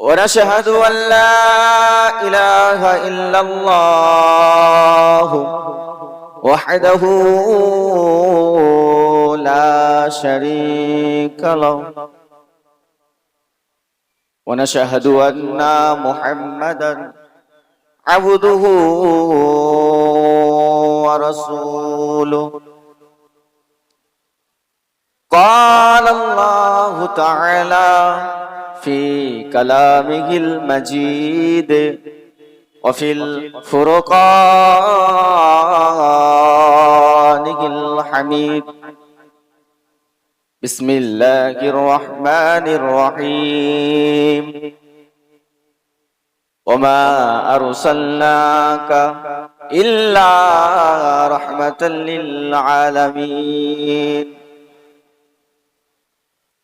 ونشهد أن لا إله إلا الله وحده لا شريك له. ونشهد أن محمدا عبده ورسوله. قال الله تعالى في كلامه المجيد وفي الفرقان الحميد. بسم الله الرحمن الرحيم. وما أرسلناك إلا رحمة للعالمين.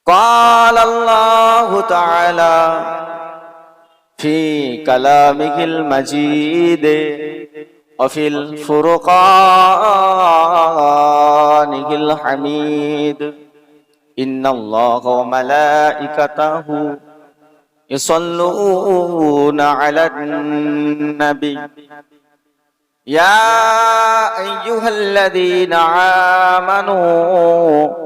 قال الله تعالى في كلامه المجيد وفي الفرقان الحميد. إن الله وملائكته يصلون على النبي. يا أيها الذين آمنوا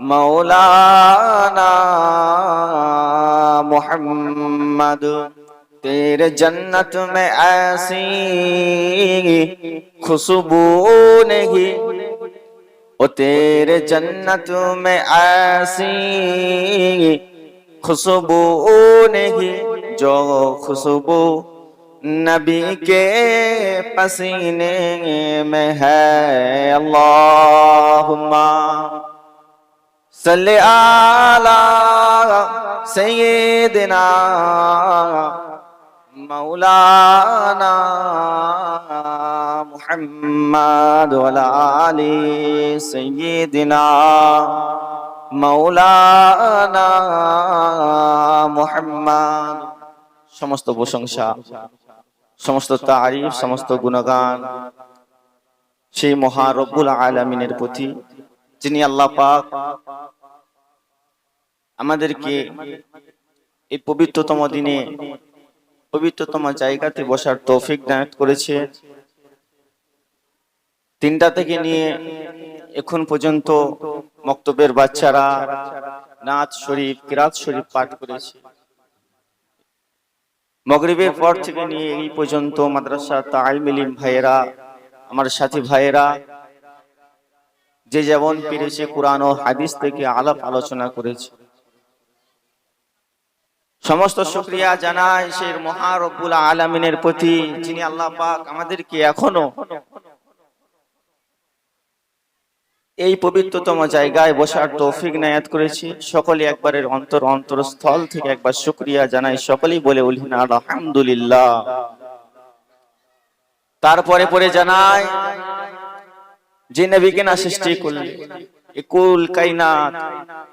مولانا محمد تیرے جنت میں ایسی خوشبو نہیں او تیرے جنت میں ایسی خوشبو نہیں جو خوشبو نبی کے پسینے میں ہے اللہم সলে আলা سیدنا مولانا محمد وعلی سیدنا মৌলানা মোহাম্মদ। সমস্ত প্রশংসা, সমস্ত তারিফ, সমস্ত গুণগান সেই মহারবুল আলমিনের প্রতি যিনি আল্লাহ পাক আমাদেরকে এই পবিত্রতম দিনে, পবিত্রতম জায়গাতে বসার তৌফিক দান করেছে। তিনটা থেকে নিয়ে এখন পর্যন্ত মক্তবের বাচ্চারা নাচ শরীফ, কিরাত শরীফ পাঠ করেছে। মগরিবের পর থেকে নিয়ে এই পর্যন্ত মাদ্রাসা তাইমিলিম ভাইয়েরা, আমার সাথী ভাইয়েরা যে যেমন পেরেছে কোরআন ও হাদিস থেকে আলাপ আলোচনা করেছে। সমস্ত শুক্রিয়া জানাই সে মহারব্বুল আলমিনের প্রতি, যিনি আল্লাহ পাক আমাদেরকে এখনও এই পবিত্রতম জায়গায় বসার তৌফিক নায়াত করেছি। সকলে একবারের অন্তর অন্তরস্থল থেকে একবার শুক্রিয়া জানাই। সকলেই বলে উলিনা আলহামদুলিল্লাহ তারপরে পরে জানাই যে নবীকে না সৃষ্টি করলে, এ কুল, কাইনাত,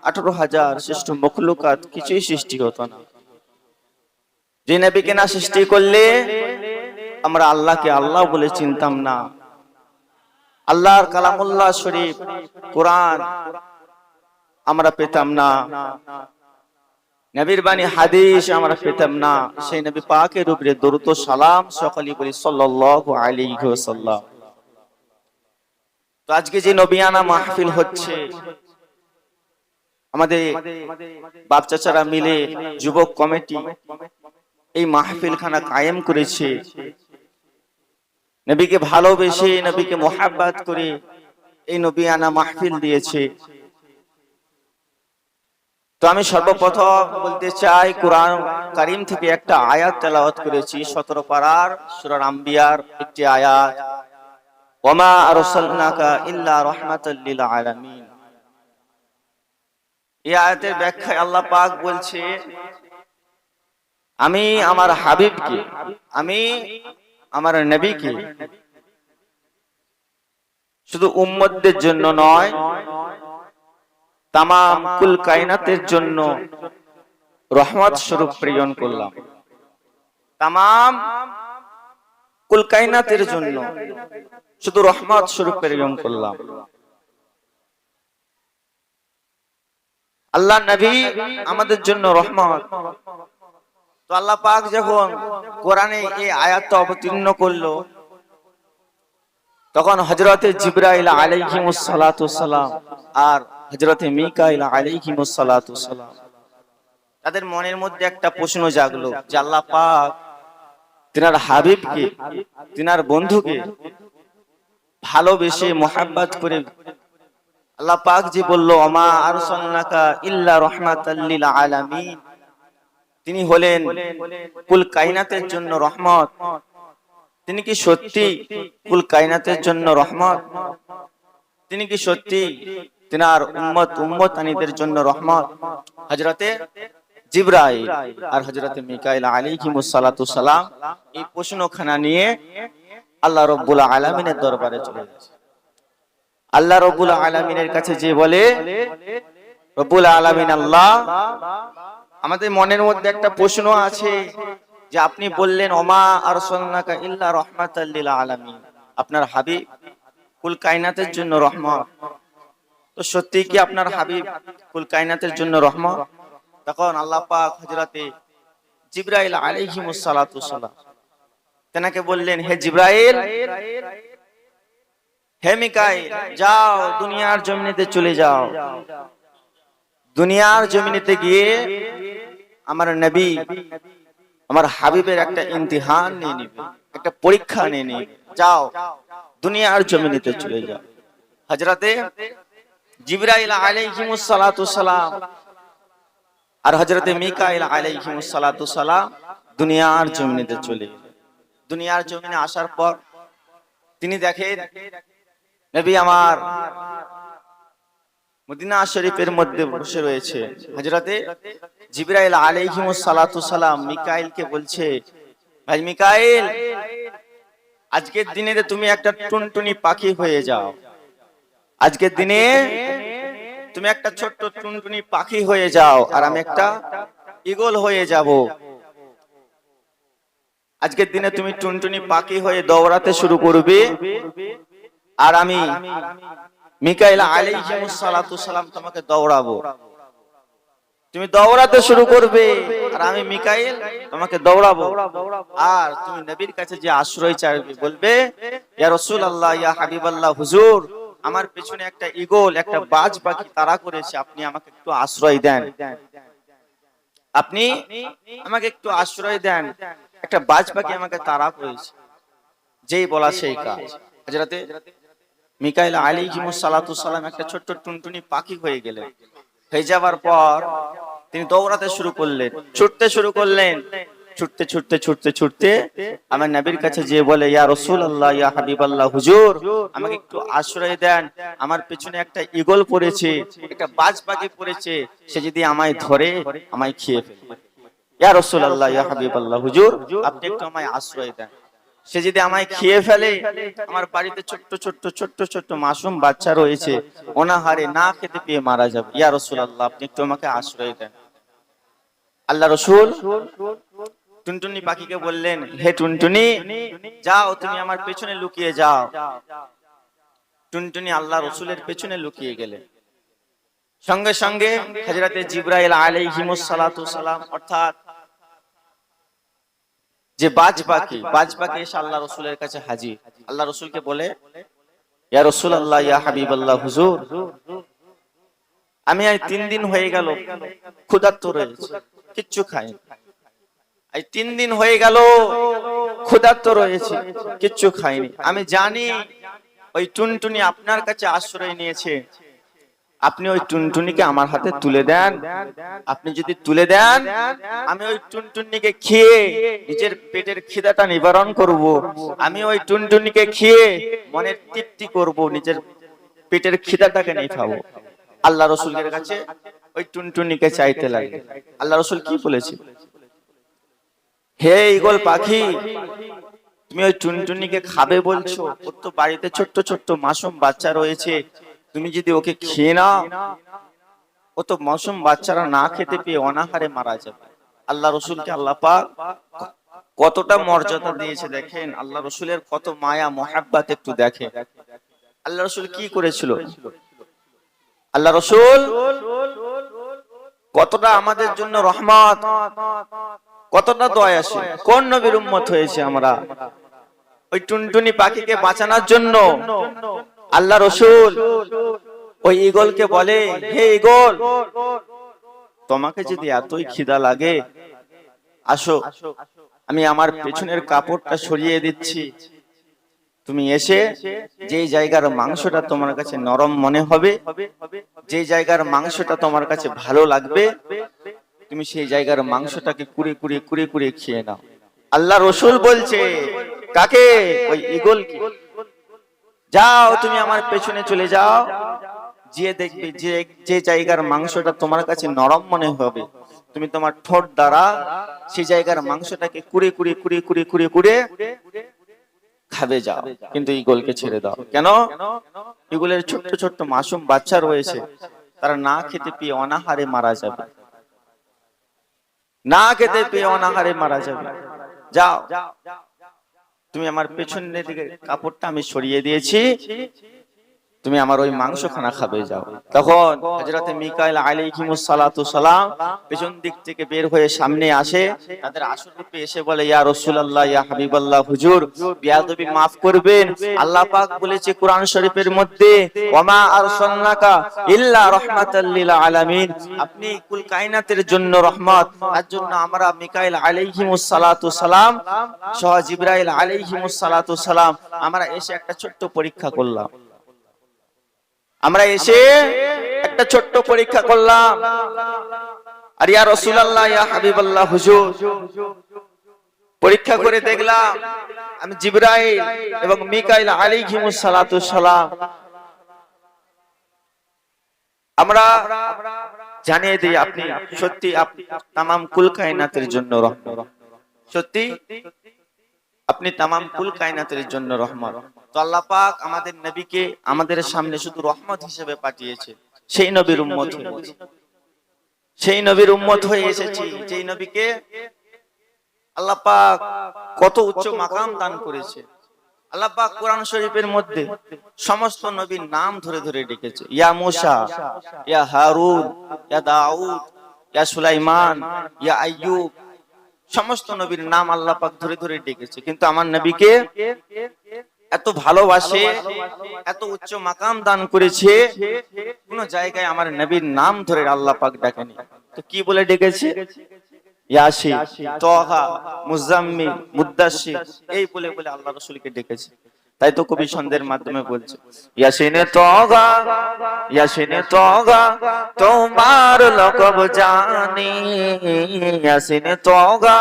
আঠারো হাজার শ্রেষ্ঠ মখলুকাত কিছুই সৃষ্টি হতো না। যে নবীকে না সৃষ্টি করলে, আমরা আল্লাহকে আল্লাহ বলে চিনতাম না। আল্লাহর কালামুল্লাহ শরীফ, কোরআন আমরা পেতাম না। নবীর বাণী, হাদিস আমরা পেতাম না। সেই নবী পাকের উপরে দরুদ ও সালাম সকলেই বলি সাল্লাল্লাহু আলাইহি ওয়াসাল্লাম। তো আজকে যে নবিয়ানা মাহফিল হচ্ছে, আমাদের বাপ চাচারা মিলে যুবক কমিটি এই মাহফিল খানা কায়েম করেছে। নবীকে ভালোবেসে, নবীকে মোহাব্বত করে এই নবিয়ানা মাহফিল দিয়েছে। তো আমি সর্বপ্রথম বলতে চাই, কোরআন কারিম থেকে একটা আয়াত তেলাওয়াত করেছি, সতেরো পাড়ার সুরার আম্বিয়ার একটি আয়াত। ওমা আরসালনাকা ইল্লা লিল আলামিন। এই আয়াতের ব্যাখ্যায় আল্লাহ পাক বলছে, আমি আমার হাবিবকে, আমি আমার নবীকে শুধু উম্মতদের জন্য নয় তাম কুল কায়নাতের জন্য রহমত স্বরূপ প্রেরণ করলাম। তাম কুল কায়নাতের জন্য শুধু রহমত স্বরূপ প্রেরণ করলাম। আল্লাহ নবী আমাদের জন্য রহমত। তো আল্লাহ পাক যখন কোরআনে এই আয়াতটা অবতীর্ণ করল, তখন হজরতে জিব্রাইল আলাইহিমুস সালাতু সালাম আর হজরতে মিকাইল আলাইহিমুস সালাতু সালাম তাদের মনের মধ্যে একটা প্রশ্ন জাগলো যে আল্লাহ পাক তিনার হাবিবকে, তিনার বন্ধুকে ভালোবেসে মোহাব্বত করে আল্লাহ পাক যে বলল অমা আরসালনাকা ইল্লা রাহমাতাল লিল আলামিন। তিনি হলেন, কুল কাইনাতের জন্য রহমত। তিনি কি সত্যি, কুল কাইনাতের জন্য রহমত? তিনি কি সত্যি, তিনার উম্মত উম্মতানিদের জন্য রহমত? হজরতে জিব্রাইল আর হজরতে মিকাইল আলাইহিমুস সালাতু সালাম এই প্রশ্নখানা নিয়ে আল্লাহ রব্বুল আলামিনের দরবারে চলে গেছে। আল্লাহ রব্বুল আলামিনের কাছে যে বলে, রব্বুল আলামিন আল্লাহ, আমাদের মনের মধ্যে একটা প্রশ্ন আছে যে আপনি বললেন, ওমা আর সন্নাকা ইল্লা রহমাতাল্লিল আলামিন। আপনার হাবিব কুল কায়নাতের জন্য রহমত। তো সত্যি কি আপনার হাবিব কুল কায়নাতের জন্য রহমত? তখন আল্লাহ পাক হযরতে জিব্রাইল আলাইহিমুস তেনাকে বললেন, হে জিব্রাইল, হে মিকাইল, যাও, দুনিয়ার জমিনেতে চলে যাও। দুনিয়ার জমিনেতে গিয়ে আমার নবী, আমার হাবিবের একটা ইমতিহান নিয়ে নিবে, একটা পরীক্ষা নিয়ে নিবে। যাও, দুনিয়ার জমিনেতে চলে যাও। হজরতে জিবরাইল আলাইহিমুস সালাতু সালাম আর হজরতে মিকাইল আলাইহিমুস সালাতু সালাম দুনিয়ার জমিনেতে চলে গেলেন দুনিয়ার জমিনে আসার পর তিনি দেখেন, নবী আমার মদিনা শরীফের মধ্যে বসে রয়েছে। হজরতে জিবরাইল আলাইহিমুস সালাতু সালাম মিকাইলকে বলছে, ভাই মিকাইল, আজকের দিনে তুমি একটা টুনটুনি পাখি হয়ে যাও। আজকের দিনে তুমি একটা ছোট্ট টুনটুনি পাখি হয়ে যাও আর আমি একটা ইগল হয়ে যাব। আজকের দিনে তুমি টুনটুনি পাখি হয়ে দৌড়াতে শুরু করবে। আর আমি মিকাইল সালাম তোমাকে দৌড়াবো। তুমি দৌড়াতে শুরু করবে, আর আমি মিকাইল তোমাকে দৌড়াবো। আর তুমি নবীর কাছে যে আশ্রয় চাইবে, বলবে, ইয়া রাসূলুল্লাহ, ইয়া হাবিবাল্লাহ, হুজুর, আমার পেছনে একটা ইগল একটা বাজ পাখি তারা করেছে, আপনি আমাকে একটু আশ্রয় দেন। আপনি আমাকে একটু আশ্রয় দেন। একটা বাজ পাখি আমাকে তারা করেছে। যেই বলা সেই কাজ। হযরতে মিকাইল আলাইহিমুস সালাতু সালাম একটা ছোট্ট টুনটুনি পাখি হয়ে গেলেন হয়ে যাবার পর তিনি দৌড়াতে শুরু করলেন। ছুটতে শুরু করলেন। ছুটতে ছুটতে ছুটতে ছুটতে আমার নবীর কাছে যে বলে, ইয়া রসুল আল্লাহ ইয়া হাবিব আল্লাহ হুজুর, আমাকে একটু আশ্রয় দেন। আমার পেছনে একটা ইগল পড়েছে, একটা বাজ পাখি পড়েছে। সে যদি আমায় ধরে, আমায় খেয়ে ফেলবে। ইয়া রসুল আল্লাহ ইয়া হাবিব আল্লাহ হুজুর, আপনি একটু আমায় আশ্রয় দেন। সে যদি আমায় খেয়ে ফেলে, আমার বাড়িতে মাসুম বাচ্চা রয়েছে না খেতে পেয়ে মারা যাবে। ইয়া রসুল আল্লাহ আপনি একটু আমাকে আশ্রয় দেন। আল্লাহ রসুল টুনটুনি পাখিকে বললেন, হে টুনটুনি, যাও, তুমি আমার পেছনে লুকিয়ে যাও। টুনটুনি আল্লাহ রসুলের পেছনে লুকিয়ে গেলে সঙ্গে সঙ্গে হজরতে জিব্রাইল আলাইহিমুস সালাতু সালাম, অর্থাৎ যে বাজ পাখি বাজ পাখি এসে আল্লাহ রসুলের কাছে হাজির। আল্লাহ রসুলকে বলে ইয়া রসুল আল্লাহ ইয়া হাবিব আল্লাহ হুজুর। আমি আজ তিন দিন হয়ে গেল ক্ষুধার্ত রয়েছে কিচ্ছু খাই আজ তিন দিন হয়ে গেল ক্ষুধার্ত রয়েছে কিচ্ছু খাইনি। আমি জানি ওই টুনটুনি আপনার কাছে আশ্রয় নিয়েছে আপনি ওই টুনটুনিকে আমার হাতে তুলে দেন। আপনি যদি তুলে দেন আমি ওই টুনটুনিকে খেয়ে নিজের পেটের খিদাটা নিবারণ করব। আমি ওই টুনটুনিকে খেয়ে মনের তৃপ্তি করব নিজের পেটের খিদাটাকে নিভাবো। আল্লাহ রসুলের কাছে ওই টুনটুনিকে চাইতে লাগে। আল্লাহ রসুল কি বলেছে? হে ইগল পাখি তুমি ওই টুনটুনিকে খাবে বলছো? ওর তো বাড়িতে ছোট্ট ছোট্ট মাসুম বাচ্চা রয়েছে। তুমি যদি ওকে খেয়ে নাও, ও তো মাসুম বাচ্চারা না খেতে পেয়ে অনাহারে মারা যাবে। আল্লাহ রসুলকে আল্লাহ পাক কতটা মর্যাদা দিয়েছে দেখেন। আল্লাহ রসুলের কত মায়া, মহাব্বাত একটু দেখে। আল্লাহ রসুল কি করেছিল? আল্লাহ রসুল কতটা আমাদের জন্য রহমত, কতটা দয়াশীল। কোন নবীর উম্মত হয়েছে আমরা? ওই টুনটুনি পাখিকে বাঁচানোর জন্য আল্লাহ রসুল ওই ইগলকে বলে, হে ইগল তোমাকে যদি এতই খিদা লাগে, আসো, আমি আমার পেছনের কাপড়টা সরিয়ে দিচ্ছি। তুমি এসে যে জায়গার মাংসটা তোমার কাছে নরম মনে হবে যে জায়গার মাংসটা তোমার কাছে ভালো লাগবে, তুমি সেই জায়গার মাংসটাকে কুড়ে কুড়ে কুড়ে কুড়ে খেয়ে নাও। আল্লাহ রসুল বলছে, কাকে? ওই ইগল কি যাও, তুমি আমার পেছনে চলে যাও। যে দেখবে যে যে জায়গার মাংসটা তোমার কাছে নরম মনে হবে, তুমি তোমার ঠোঁট দ্বারা সেই জায়গার মাংসটাকে কুড়ে কুড়ে কুড়ে কুড়ে কুড়ে কুড়ে খাবে যাও। কিন্তু ইগলকে ছেড়ে দাও। কেন? ইগলের ছোট্ট ছোট্ট মাসুম বাচ্চা রয়েছে, তারা না খেতে পেয়ে অনাহারে মারা যাবে। না খেতে পেয়ে অনাহারে মারা যাবে। যাও। তুমি আমার পেছনের দিকে কাপড়টা আমি সরিয়ে দিয়েছি। তুমি আমার ওই মাংস খানা খাবে, যাও। তখন হযরতে মিকাইল আলাইহিমুস সালাতু সালাম পেছন দিক থেকে বের হয়ে সামনে আসে। তাদের আসল রূপে এসে বলে, ইয়া রাসূলুল্লাহ, ইয়া হাবিবাল্লাহ, হুজুর, বিয়াদবি maaf করবেন। আল্লাহ পাক বলেছে কোরআন শরীফের মধ্যে, ওমা আরসালনাকা ইল্লা রাহমাতাল লিল আলামিন। আপনি কুল কায়নাতের জন্য রহমত। তার জন্য আমরা মিকাইল আলাইহিমুস সালাতু সালাম, সহ জিবরাইল আলাইহিমুস সালাতু সালাম, আমরা এসে একটা ছোট্ট পরীক্ষা করলাম। আমরা এসে একটা ছোট্ট পরীক্ষা করলাম। আর ইয়া রাসূলুল্লাহ, ইয়া হাবিবাল্লাহ, হুজুর। পরীক্ষা করে দেখলাম, আমি জিবরাইল এবং মিকাইল আলাইহিমুস সালাতু সালাম। আমরা জানিয়ে দিই, আপনি সত্যি আপনি তামাম কুল কায়নাতের জন্য রহমত। সত্যি? আপনি তামাম কুল কায়নাতের জন্য রহমত। তো আল্লাহ পাক আমাদের নবীকে আমাদের সামনে শুধু রহমত হিসেবে পাঠিয়েছে। সেই নবীর উম্মত সেই নবীর উম্মত হয়ে এসেছি যেই নবীকে আল্লাহ পাক কত উচ্চ মাকাম দান করেছে। আল্লাহ পাক কোরআন শরীফের মধ্যে সমস্ত নবীর নাম ধরে ধরে ডেকেছে। ইয়া মুসা ইয়া হারুন ইয়া দাউদ ইয়া সুলাইমান ইয়া আইয়ুব সমস্ত নবীর নাম আল্লাহ পাক ধরে ধরে ডেকেছে। কিন্তু আমার নবীকে এত ভালোবাসে, এত উচ্চ মাকাম দান করেছে, কোন জায়গায় আমার নবীর নাম ধরে আল্লাহ পাক ডাকেনি। তো কি বলে ডেকেছে? ইয়াসি তহা মুজাম্মিল মুদাসি এই বলে বলে আল্লাহ রাসূলকে ডেকেছে। তাই তো কবি ছন্দের মাধ্যমে বলছে ইয়াসিনে তগা ইয়াসিনে তগা তোমার লকব জানি। ইয়াসিনে তগা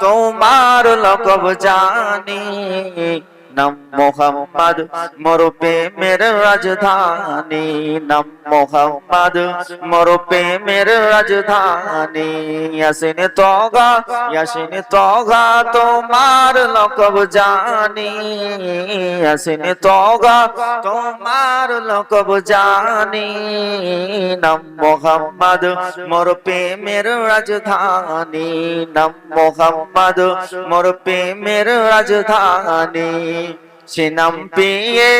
তোমার লকব জানি। নাম মোহাম্মদ মোর প্রেমের রাজধানী। নাম মোহাম্মদ মোর প্রেমের রাজধানী। ইয়াসিনে তগা ইয়াসিনে তগা তোমার লকব জানি। ইয়াসিনে তগা তোমার লকব জানি। নাম মোহাম্মদ মোর প্রেমের রাজধানী। নাম মোহাম্মদ মোর প্রেমের রাজধানী। সে নাম পিয়ে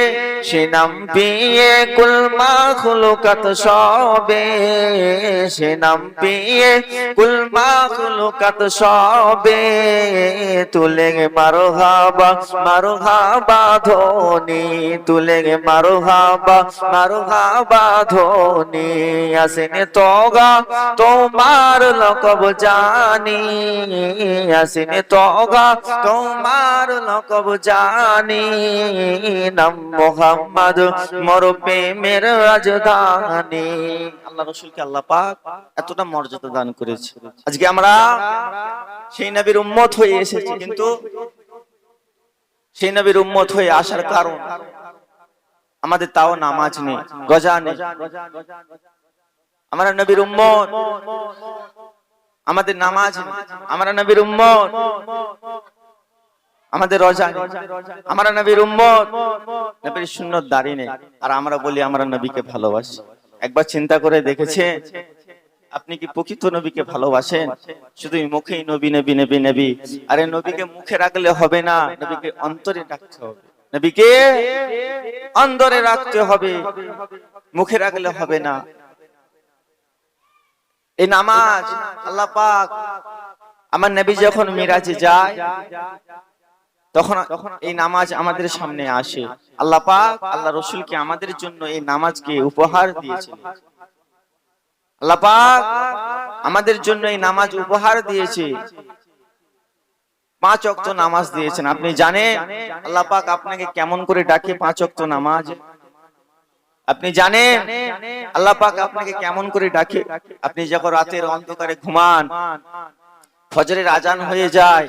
সে নাম পিয়ে কুলমা খুলুকাত সবে। সে নাম পিয়ে কুলমা খুলুকাত সবে। তুলে গে মারো হাবা মারো হাবা ধোনি তুলে গে মারো হাবা মারো হাবা ধোনি আসেনে তোগা তোমার লকব জানি। আসেনে তোগা তোমার লকব জানি। নাম মোহাম্মদ মোর প্রেমের রাজধানী। আল্লাহ রসুলকে আল্লাহ পাক এতটা মর্যাদা দান করেছে। আজকে আমরা সেই নবীর উম্মত হয়ে এসেছি, কিন্তু সেই নবীর উম্মত হয়ে আসার কারণ আমাদের তাও নামাজ নেই রোজা নেই। আমরা নবীর উম্মত, আমাদের নামাজ। আমরা নবীর উম্মত আমাদের রোজা। আমরা নবীর উম্মত। নবীর সুন্নত দাঁড়ি নেই। আর আমরা বলি আমরা নবীকে ভালোবাসি। একবার চিন্তা করে দেখেছে, আপনি কি প্রকৃত নবীকে ভালোবাসেন? শুধু মুখেই নবী নবী নবী নবী। আরে নবীকে মুখে রাখলে হবে না, নবীকে অন্তরে রাখতে হবে। নবীকে অন্তরে রাখতে হবে। মুখে রাখলে হবে না। এই নামাজ, আল্লাহ পাক, আমার নবী যখন মিরাজে যায় তখন এই নামাজ আমাদের সামনে আসে। আল্লাহ পাক আল্লাহ রসুলকে আমাদের জন্য এই নামাজকে উপহার দিয়েছিলেন আল্লাহ পাক আমাদের জন্য এই নামাজ উপহার দিয়েছে। পাঁচ অক্ত নামাজ দিয়েছেন। আপনি জানেন আল্লাহ পাক আপনাকে কেমন করে ডাকে পাঁচ অক্ত নামাজ? আপনি জানেন আল্লাহ পাক আপনাকে কেমন করে ডাকে? আপনি যখন রাতের অন্ধকারে ঘুমান ফজরের আজান হয়ে যায়।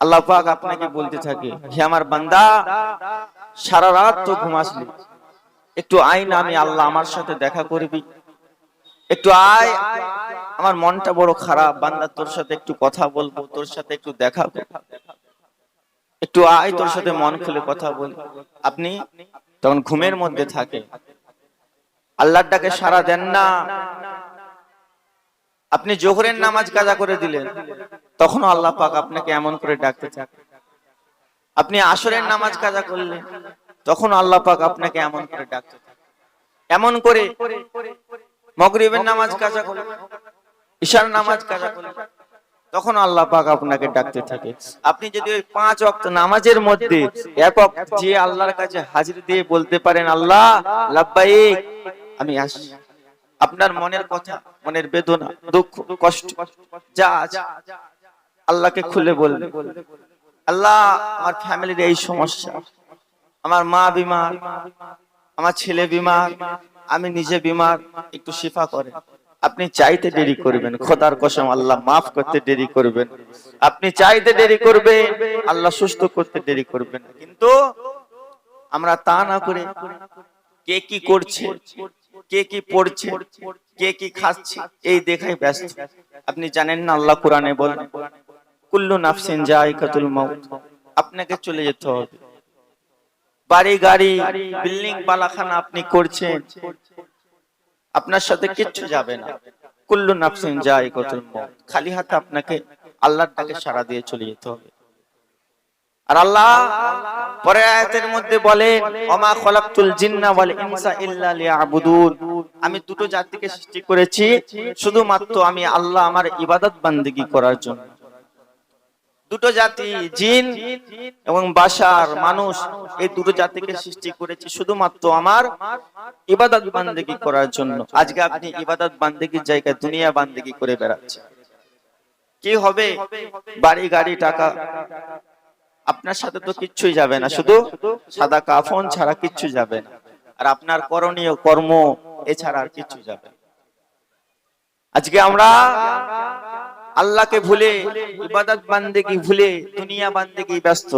আল্লাহ পাক আপনাকে বলতে থাকে, হে আমার বান্দা, সারা রাত তো ঘুমাসলি একটু আয় না, আমি আল্লাহ আমার সাথে দেখা করবি। একটু আয়, আমার মনটা বড় খারাপ। বান্দা, তোর সাথে একটু কথা বলব, তোর সাথে একটু দেখা একটু আয়, তোর সাথে মন খুলে কথা বল। আপনি তখন ঘুমের মধ্যে থাকে। আল্লাহর ডাকে সারা দেন না। আপনি জোহরের নামাজ কাজা করে দিলেন। তখন আল্লাহ পাক আপনাকে এমন করে ডাকতে থাকে আপনি আসরের নামাজ কাজা করলেন তখন আল্লাহ পাক আপনাকে এমন করে ডাকতে এমন করে মগরিবের নামাজ কাজা করলেন, ঈশার নামাজ কাজা করলেন তখন আল্লাহ পাক আপনাকে ডাকতে থাকে। আপনি যদি ওই পাঁচ ওয়াক্ত নামাজের মধ্যে একক যে আল্লাহর কাছে হাজির দিয়ে বলতে পারেন, আল্লাহ, লাব্বাইক, আমি আসি আপনার মনের কথা, মনের বেদনা, দুঃখ, কষ্ট, যা আছে আল্লাহকে খুলে বলবে। আল্লাহ আমার ফ্যামিলির এই সমস্যা। আমার মা বিমার আমার ছেলে বিমার আমি নিজে বিমার একটু শিফা করে আপনি চাইতে দেরি করবেন খোদার কসম আল্লাহ মাফ করতে দেরি করবেন। আপনি চাইতে দেরি করবেন আল্লাহ সুস্থ করতে দেরি করবেন। কিন্তু আমরা তা না করে কে কি করছে কে কি পড়ছে কে কি খাচ্ছে এই দেখাই ব্যস্ত। আপনি জানেন না আল্লাহ কোরআনে বলেন কুল্লু নাফসিন জায়কাতুল মাউত। আপনাকে চলে যেতে হবে। বাড়ি গাড়ি বিল্ডিং বালাখানা আপনি করছেন। আপনার সাথে কিচ্ছু যাবে না। কুল্লু নাফসিন জায়কাতুল মাউত। খালি হাতে আপনাকে আল্লাহর ডাকে সাড়া দিয়ে চলে যেতে হবে। আর আল্লাহ পরে আয়াতের মধ্যে ওমা খলাকতুল জিন্না ওয়াল ইনসা ইল্লা লিয়াবুদুন। আমি দুটো জাতিকে সৃষ্টি করেছি শুধুমাত্র আমি আল্লাহ আমার ইবাদত বান্দেগী করার জন্য। দুটো জাতি, জিন এবং বাশার মানুষ এই দুটো জাতিকে সৃষ্টি করেছি শুধুমাত্র আমার ইবাদত বান্দেগী করার জন্য। আজকে আপনি ইবাদত বান্দেগীর জায়গায় দুনিয়া বান্দেগী করে বেড়াচ্ছেন। কি হবে? বাড়ি, গাড়ি, টাকা। আপনার সাথে তো কিচ্ছুই যাবে না, শুধু সাদা কাফন ছাড়া কিচ্ছু যাবে না। আর আপনার করণীয় কর্ম এছাড়া আর কিচ্ছু যাবে। আজকে আমরা আল্লাহকে ভুলে, ইবাদত বান্দেগি ভুলে, দুনিয়া বান্দেগি ব্যস্ত।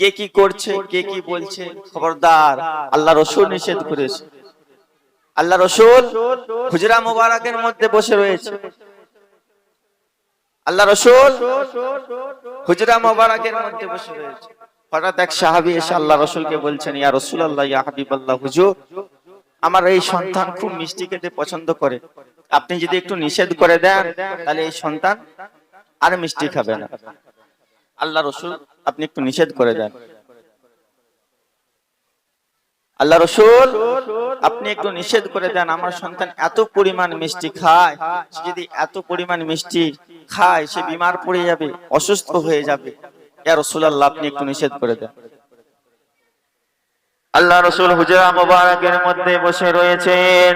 কে কি করছে, কে কি বলছে, খবরদার, আল্লাহ রসুল নিষেধ করেছে। আল্লাহ রসুল হুজরা মোবারকের মধ্যে বসে রয়েছে। আল্লাহ রসুল হুজরা মোবারকের মধ্যে বসে রয়েছে। হঠাৎ এক সাহাবি এসে আল্লাহ রসুলকে বলছেন, ইয়া রসুল আল্লাহ ইয়া হাবিব আল্লাহ হুজুর, আমার এই সন্তান খুব মিষ্টি খেতে পছন্দ করে। আপনি যদি একটু নিষেধ করে দেন তাহলে এই সন্তান আর মিষ্টি খাবে না। আল্লাহ রসুল আপনি একটু নিষেধ করে দেন। আল্লাহ রসুল আপনি একটু নিষেধ করে দেন আমার সন্তান এত পরিমাণ মিষ্টি খায় সে যদি এত পরিমাণ মিষ্টি খায় সে বিমার পড়ে যাবে অসুস্থ হয়ে যাবে। ইয়া রসুলাল্লাহ আপনি একটু নিষেধ করে দেন। আল্লাহ রসুল হুজরা মোবারকের মধ্যে বসে রয়েছেন।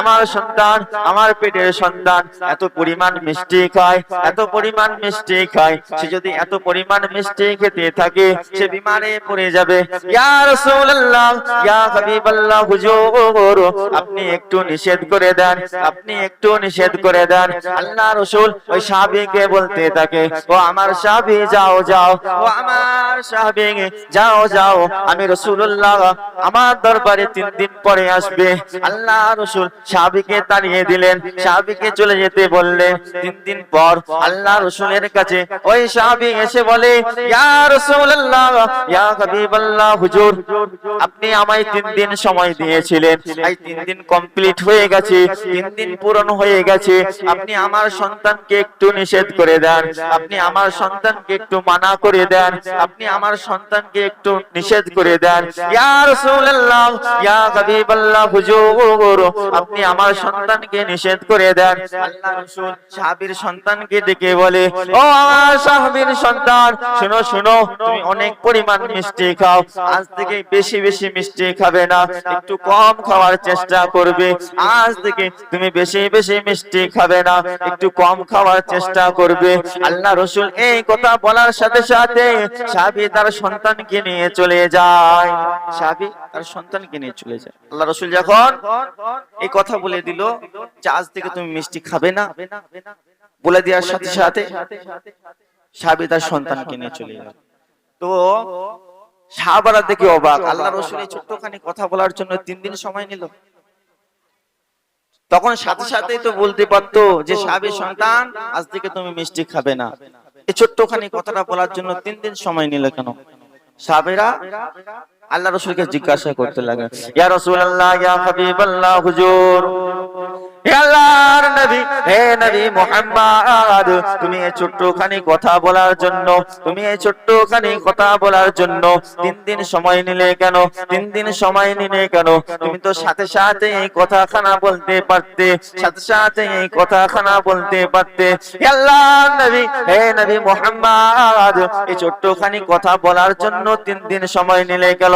আমার সন্তান, আমার পেটের সন্তান, এত পরিমাণ মিষ্টি খায়, এত পরিমাণ মিষ্টি খায়। সে যদি এত পরিমাণ মিষ্টি খেতে থাকে, সে বিমারে পড়ে যাবে। ইয়া রাসূলুল্লাহ হুজুর, আপনি একটু নিষেধ করে দেন, আপনি একটু নিষেধ করে দেন। আল্লাহ রসুল ওই সাহাবীকে বলতে থাকে, ও আমার সাহাবী, যাও যাও, ও আমার সাহাবী, যাও যাও, আমি রসুল্লাহ আমার দরবারে তিন দিন পরে আসবে। আল্লাহ রসুল সাহাবীকে তাড়িয়ে দিলেন, সাহাবীকে চলে যেতে বললেন তিন দিন পর আল্লাহ রসুলের কাছে ওই সাহাবী এসে বলে আপনি আমায় তিন দিন সময় দিয়েছিলেন, এই তিন দিন কমপ্লিট হয়ে গেছে তিন দিন পূরণ হয়ে গেছে। আপনি আমার সন্তানকে একটু নিষেধ করে দেন, আপনি আমার সন্তানকে একটু মানা করে দেন, আপনি আমার সন্তানকে একটু নিষেধ করে দেন। আপনি আমার সন্তানকে নিষেধ করে দেন। সাহাবীর সন্তানকে ডেকে বলে, ও আমার সাহাবীর সন্তান, শুনো শুনো, তুমি অনেক পরিমাণ মিষ্টি খাও। আজ থেকে বেশি বেশি মিষ্টি খাবে না, একটু কম খাওয়ার চেষ্টা করবে। আজ থেকে তুমি বেশি বেশি মিষ্টি খাবে না। একটু কম খাওয়ার চেষ্টা করবে। আল্লাহ রসুল এই কথা বলার সাথে সাথে সাবি তার সন্তানকে নিয়ে চলে যায়। সাবি তার সন্তানকে নিয়ে চলে যায়। আল্লাহ রসুল যখন এই কথা বলে দিল যে আজ থেকে তুমি মিষ্টি খাবে না, বলে দেওয়ার সাথে সাথে সাবি তার সন্তানকে নিয়ে চলে গেল তো সাহাবারা দেখে অবাক। আল্লাহ রসুল এই ছোট্টখানি কথা বলার জন্য তিন দিন সময় নিল। তখন সাথে সাথে তো বলতে পারতো যে সাবে সন্তান আজ থেকে তুমি মিষ্টি খাবে না। এই ছোট্টখানি কথাটা বলার জন্য তিন দিন সময় নিলে কেন? সাবেরা আল্লাহ রসুলকে জিজ্ঞাসা করতে লাগে ইয়া রাসূলুল্লাহ ইয়া হাবিবাল্লাহ হুজুর। আল্লাহর নবী, হে নবী তুমি এই ছোট্টখানি কথা বলার জন্য, তুমি এই ছোট্টখানি কথা বলার জন্য তিন দিন সময় নিলে কেন? তিন দিন সময় নিলে কেন? তুমি তো সাথে সাথে এই কথাখানা বলতে পারতে, সাথে সাথে এই কথাখানা বলতে পারতে। নবী, হে নবী এই ছোট্টখানি কথা বলার জন্য তিন দিন সময় নিলে গেল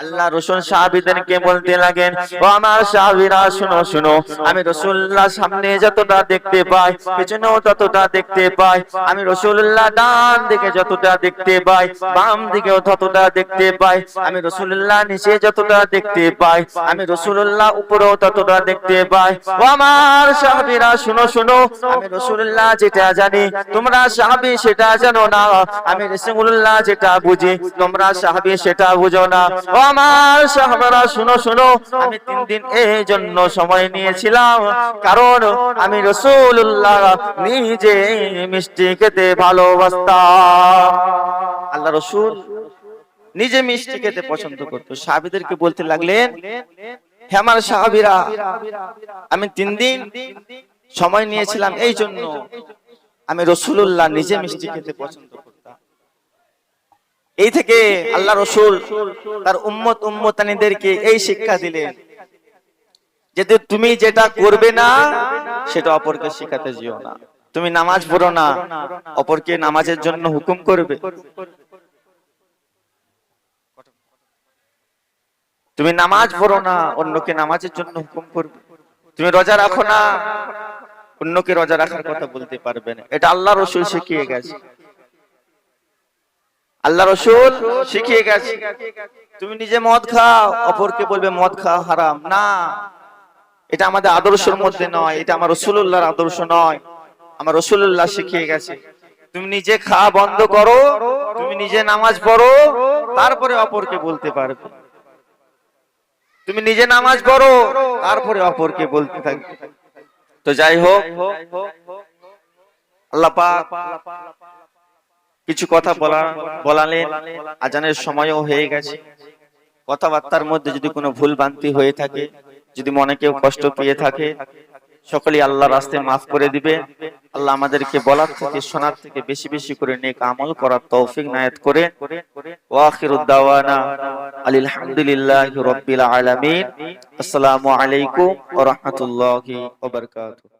আল্লাহ রসুল সাহাবিদেরকে বলতে লাগেন, ও আমার সাহাবিরা, শুনো শুনো আমি রসুল্লাহ সামনে যতটা দেখতে পাই, পেছনেও ততটা দেখতে পাই। আমি রসুল্লাহ ডান দিকে যতটা দেখতে পাই, বাম দিকেও ততটা দেখতে পাই। আমি রসুল্লাহ নিচে যতটা দেখতে পাই, আমি রসুল্লাহ উপরেও ততটা দেখতে পাই। ও আমার সাহাবিরা, শুনো শুনো। আমি রসুল্লাহ যেটা জানি, তোমরা সাহাবি সেটা জানো না। আমি রসুল্লাহ যেটা বুঝি, তোমরা সাহাবি সেটা বুঝো না। ও আমার সাহাবারা, শুনো শুনো। আমি তিন দিন এই জন্য সময় নিয়েছিলাম। কারণ আমি রসুল্লাহ নিজে মিষ্টি খেতে ভালোবাসতাম। আল্লাহ রসুল নিজে মিষ্টি খেতে পছন্দ করতো। সাহাবিদেরকে বলতে লাগলেন, হে সাহাবিরা, আমি তিন দিন সময় নিয়েছিলাম এই জন্য আমি রসুল্লাহ নিজে মিষ্টি খেতে পছন্দ এই থেকে আল্লাহ রসুল তার উম্মত উম্মতানিদেরকে এই শিক্ষা দিলেন। যে তুমি যেটা করবে না, সেটা অপরকে শেখাতে যেও না। তুমি নামাজ পড়ো না, অপরকে নামাজের জন্য হুকুম করবে। তুমি নামাজ পড়ো না, অন্যকে নামাজের জন্য হুকুম করবে। তুমি রোজা রাখো না, অন্যকে রোজা রাখার কথা বলতে পারবে না। এটা আল্লাহ রসুল শিখিয়ে গেছে। আল্লাহ রসুল শিখিয়ে গেছে। তুমি নিজে মদ খাও, অপরকে বলবে মদ খাওয়া হারাম। না এটা আমাদের আদর্শের মধ্যে নয় এটা আমার রসুল্লাহর আদর্শ নয়। আমার রসুল্লাহ শিখিয়ে গেছে। তুমি নিজে খাওয়া বন্ধ করো তুমি নিজে নামাজ পড়ো তারপরে অপরকে বলতে পারবে। তুমি নিজে নামাজ পড়ো তারপরে অপরকে বলতে থাকবে। তো যাই হোক আল্লাহ পাক কিছু কথা বলা বলালেন। আজানের সময়ও হয়ে গেছে। কথাবার্তার মধ্যে যদি কোনো ভুল ভ্রান্তি হয়ে থাকে যদি মনে কেউ কষ্ট পেয়ে থাকে, সকলেই আল্লাহ রাস্তায় মাফ করে দিবে। আল্লাহ আমাদেরকে বলার থেকে, শোনার থেকে বেশি বেশি করে নেক আমল করার তৌফিক নায়াত করে ওয়াখিরুদ দাওয়ানা আলহামদুলিল্লাহি রাব্বিল আলামিন। আসসালামু আলাইকুম ওয়া রাহমাতুল্লাহি ওয়া বারাকাতুহু।